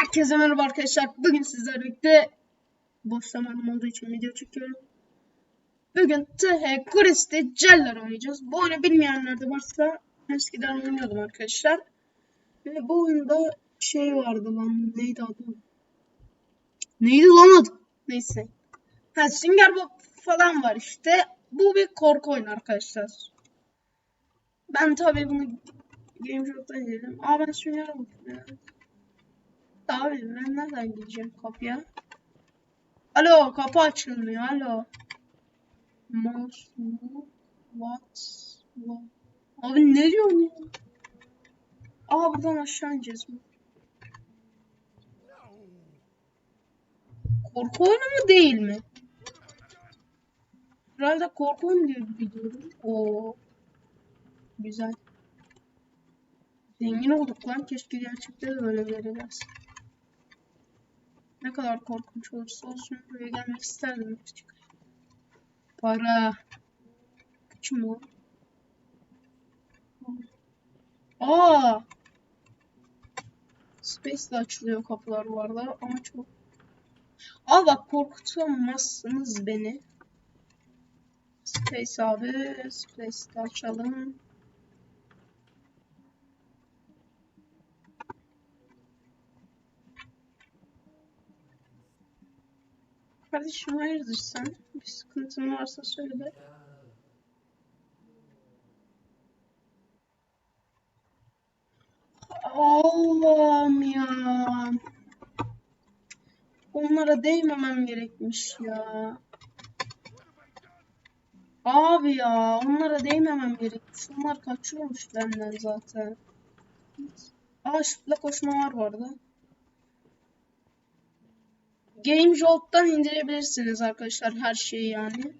Herkese merhaba arkadaşlar. Bugün sizlerle birlikte boş zamanım olduğu için video çekiyorum. Bugün TH Quest'te Celler oynayacağız. Bu oyunu bilmeyenler de varsa eskiden oynuyordum arkadaşlar. Ve bu oyunda şey vardı lan neydi adı? Neydi lan adı? Neyse. Ha Sünger Bob falan var işte. Bu bir korku oyunu arkadaşlar. Ben tabii bunu Game Shop'tan izledim. Aa ben Sünger Bob. Abi ben nereden gideceğim kapıya? Alo kapı açılmıyor alo. Mouse what what Abi ne diyorsun ya? Aa buradan aşağı ineceğiz mi? Korku oyunu mu değil mi? Herhalde korku oyunu diye biliyorum. Oo. Güzel. Zengin olduk lan. Keşke gerçekten böyle gelsek. Ne kadar korkunç olursa olsun buraya gelmek isterdim küçük. Para. Küçük mü? Aa! Space'de açılıyor kapılar bu arada ama çok... Aa bak korkutamazsınız beni. Space abi. Space'de açalım. Kardeşim hayırdır sen? Bir sıkıntın varsa söyle. Allah'ım ya. Onlara değmemem gerekmiş ya. Abi ya onlara değmemem gerekmiş. Onlar kaçıyormuş benden zaten. Aa şıpla koşma var bu arada. Game Jolt'tan indirebilirsiniz arkadaşlar her şeyi yani.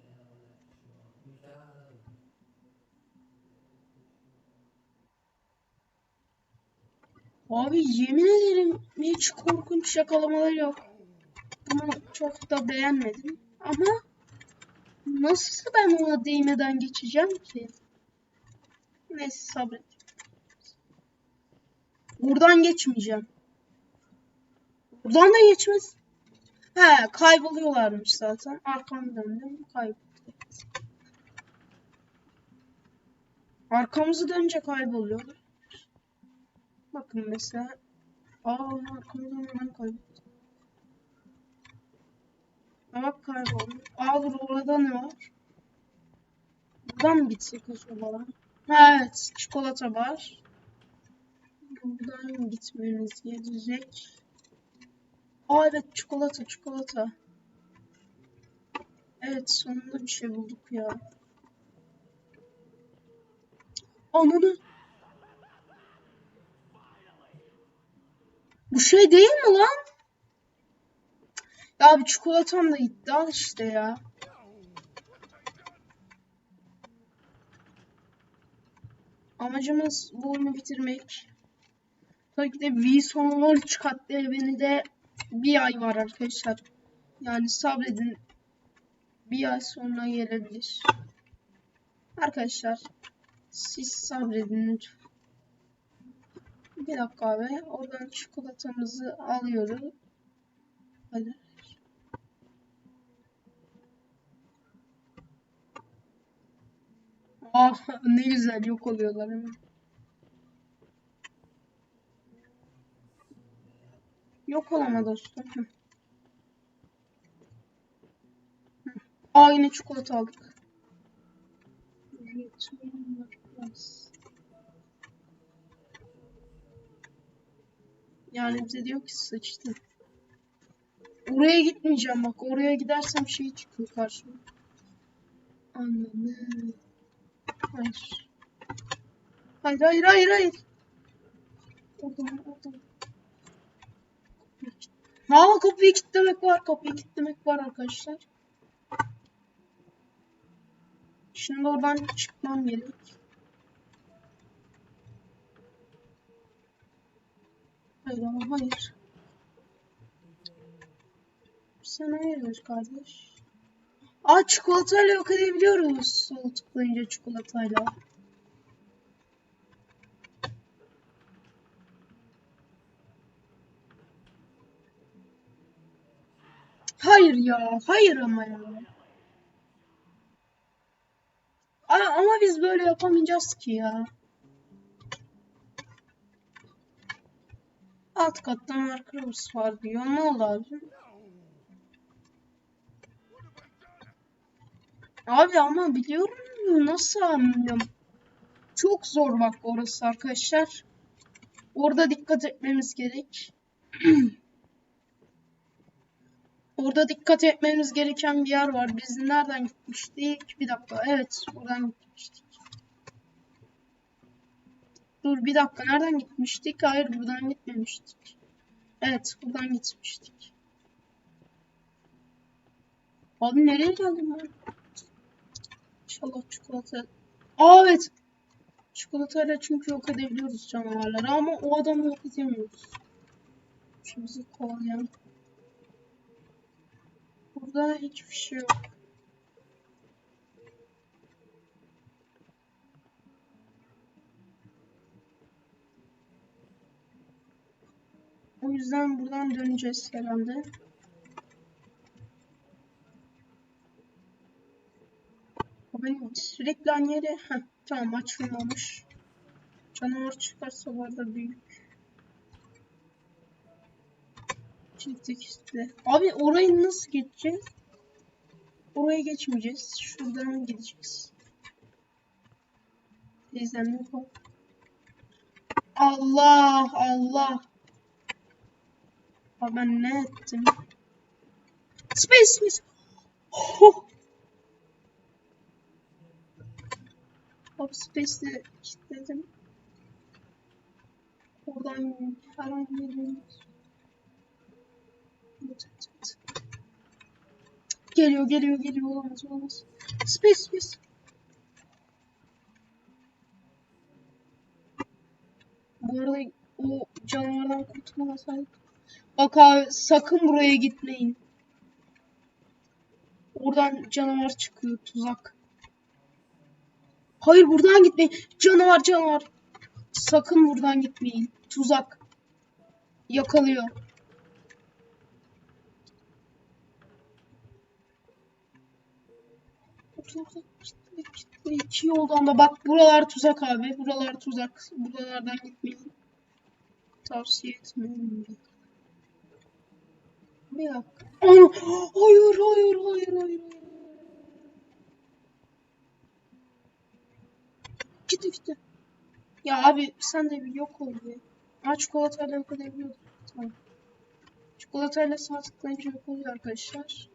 Abi yemin ederim hiç korkunç yakalamaları yok. Bunu çok da beğenmedim. Ama nasıl ben ona değmeden geçeceğim ki? Neyse sabret. Buradan geçmeyeceğim. Buradan da geçmez. He kayboluyorlarmış zaten. Arkamı döndüm kayboldu. Arkamızı dönünce kayboluyorlar. Bakın mesela. Aa arkamı dönmeden kayboldu. Bak kayboldu. Aa dur orada ne var? Buradan mı gitsek acaba? Evet çikolata var. Buradan gitmemiz gerekecek. Aa evet çikolata çikolata. Evet sonunda bir şey bulduk ya. Ananı. Bu şey değil mi lan? Ya bir çikolatam da gitti al işte ya. Amacımız bu oyunu bitirmek. Tabii ki de V sonunu çıkarttı beni de bir ay var arkadaşlar. Yani sabredin. Bir ay sonra gelebilir. Arkadaşlar siz sabredin lütfen. Bir dakika abi. Oradan çikolatamızı alıyoruz. Hadi. Ah ne güzel yok oluyorlar hemen. Yok olama dostum. Hı. Hı. Aa yine çikolata aldık. Yani bize diyor ki sıçtı. Oraya gitmeyeceğim bak. Oraya gidersem şey çıkıyor karşıma. Anladım. Hayır. Hayır hayır hayır hayır. Oradan oradan. Ha kapıyı kilitlemek var. Kapıyı kilitlemek var arkadaşlar. Şimdi oradan çıkmam gerek. Hayır ama hayır. Sen hayırdır kardeş? Aa çikolatayla yok edebiliyoruz. Sol tıklayınca çikolatayla. Hayır ya. Hayır ama ya. Aa, ama biz böyle yapamayacağız ki ya. Alt katta Markers var diyor. Ne oldu abi? Abi ama biliyorum nasıl anlıyorum. Çok zor bak orası arkadaşlar. Orada dikkat etmemiz gerek. Orada dikkat etmemiz gereken bir yer var. Biz nereden gitmiştik? Bir dakika. Evet, buradan gitmiştik. Dur bir dakika. Nereden gitmiştik? Hayır, buradan gitmemiştik. Evet, buradan gitmiştik. Abi nereye geldim ben? İnşallah çikolata. Aa evet. Çikolatayla çünkü yok edebiliyoruz canavarları ama o adamı yok edemiyoruz. Şimdi kovalayan. Burada hiçbir şey yok. O yüzden buradan döneceğiz herhalde. Benim sürekli aynı yere... Heh, tamam açılmamış. Canavar çıkarsa bu arada büyük. Çiftlik işte. Abi orayı nasıl geçeceğiz? Oraya geçmeyeceğiz. Şuradan gideceğiz. Teyzem yok o. Allah Allah. Abi ben ne ettim? Space Space. Oh. Abi Space'de kilitledim. Oradan herhangi bir. Geliyor, geliyor, geliyor. Olamaz, olamaz. Space, space. Bu arada o canavardan kurtulamasaydık. Bak abi sakın buraya gitmeyin. Oradan canavar çıkıyor, tuzak. Hayır buradan gitmeyin. Canavar, canavar. Sakın buradan gitmeyin. Tuzak. Yakalıyor. İki yoldan da bak buralar tuzak abi. Buralar tuzak. Buralardan gitmeyin. Tavsiye etmiyorum. Bir dakika. Aa, hayır hayır hayır hayır. Gitti gitti. Ya abi sen de bir yok ol be. Aa çikolatayla yok edebiliyordum. Tamam. Çikolatayla sağ tıklayınca yok oluyor arkadaşlar.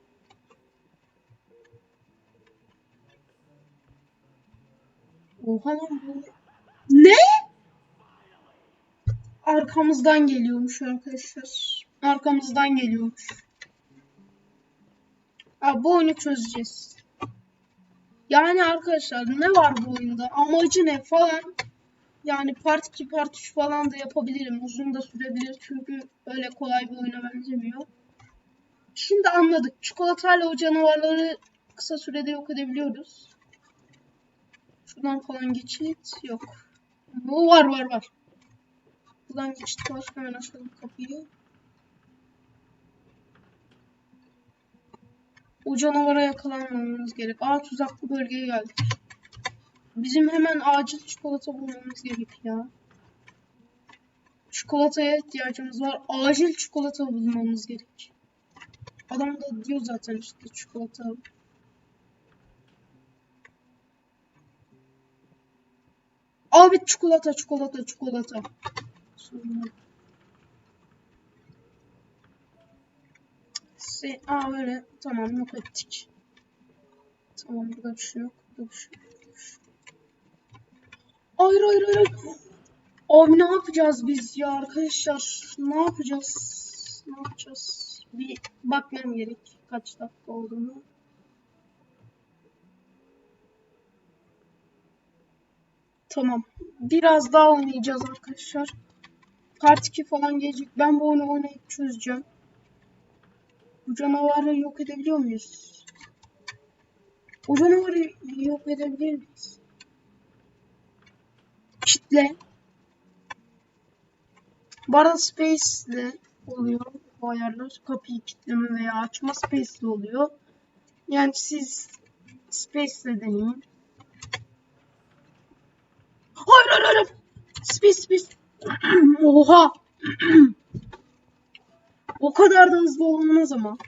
Oha lan bu. Ne? Arkamızdan geliyormuş arkadaşlar. Arkamızdan geliyormuş. Abi bu oyunu çözeceğiz. Yani arkadaşlar ne var bu oyunda? Amacı ne falan? Yani part 2 part 3 falan da yapabilirim. Uzun da sürebilir çünkü öyle kolay bir oyuna benzemiyor. Şimdi anladık. Çikolatayla o canavarları kısa sürede yok edebiliyoruz. Şuradan falan geçit yok. Bu var var var. Buradan geçit var. Hemen açalım kapıyı. O canavara yakalanmamamız gerek. Aa tuzaklı bölgeye geldik. Bizim hemen acil çikolata bulmamız gerek ya. Çikolataya ihtiyacımız var. Acil çikolata bulmamız gerek. Adam da diyor zaten işte çikolata. Abi çikolata çikolata çikolata. Se Aa öyle. Tamam yok ettik. Tamam şey. Burada bir şey yok. Burada bir şey yok. Hayır hayır hayır. Abi ne yapacağız biz ya arkadaşlar? Ne yapacağız? Ne yapacağız? Bir bakmam gerek kaç dakika olduğunu. Tamam. Biraz daha oynayacağız arkadaşlar. Part 2 falan gelecek. Ben bu oyunu oynayıp çözeceğim. Bu canavarı yok edebiliyor muyuz? O canavarı yok edebilir miyiz? Kitle. Bu arada Space'le oluyor bu ayarlar. Kapıyı kilitleme veya açma space'li oluyor. Yani siz space'le deneyin. Hayır hayır hayır. Space space. Oha. o kadar da hızlı olmaz ama.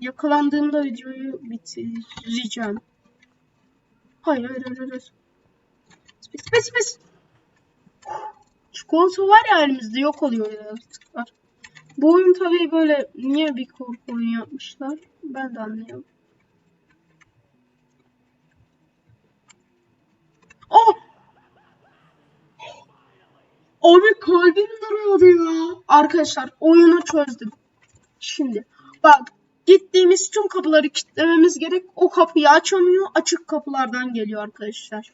Yakalandığımda videoyu bitireceğim. Hayır hayır hayır hayır. Space space space. Çikolata var ya elimizde yok oluyor yaratıklar. Bu oyun tabii böyle niye bir korku oyunu yapmışlar ben de anlayamıyorum. Oh! Abi kalbim duruyordu ya. Arkadaşlar oyunu çözdüm. Şimdi bak gittiğimiz tüm kapıları kilitlememiz gerek. O kapıyı açamıyor. Açık kapılardan geliyor arkadaşlar.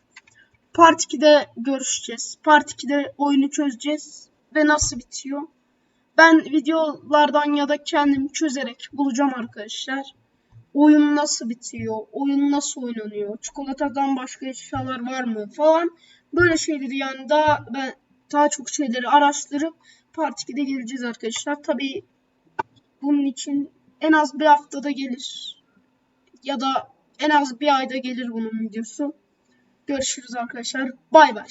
Part 2'de görüşeceğiz. Part 2'de oyunu çözeceğiz. Ve nasıl bitiyor. Ben videolardan ya da kendim çözerek bulacağım arkadaşlar. Oyun nasıl bitiyor? Oyun nasıl oynanıyor? Çikolatadan başka eşyalar var mı falan. Böyle şeyleri yani daha ben daha çok şeyleri araştırıp Part 2'de geleceğiz arkadaşlar. Tabii bunun için en az bir haftada gelir. Ya da en az bir ayda gelir bunun videosu. Görüşürüz arkadaşlar. Bay bay.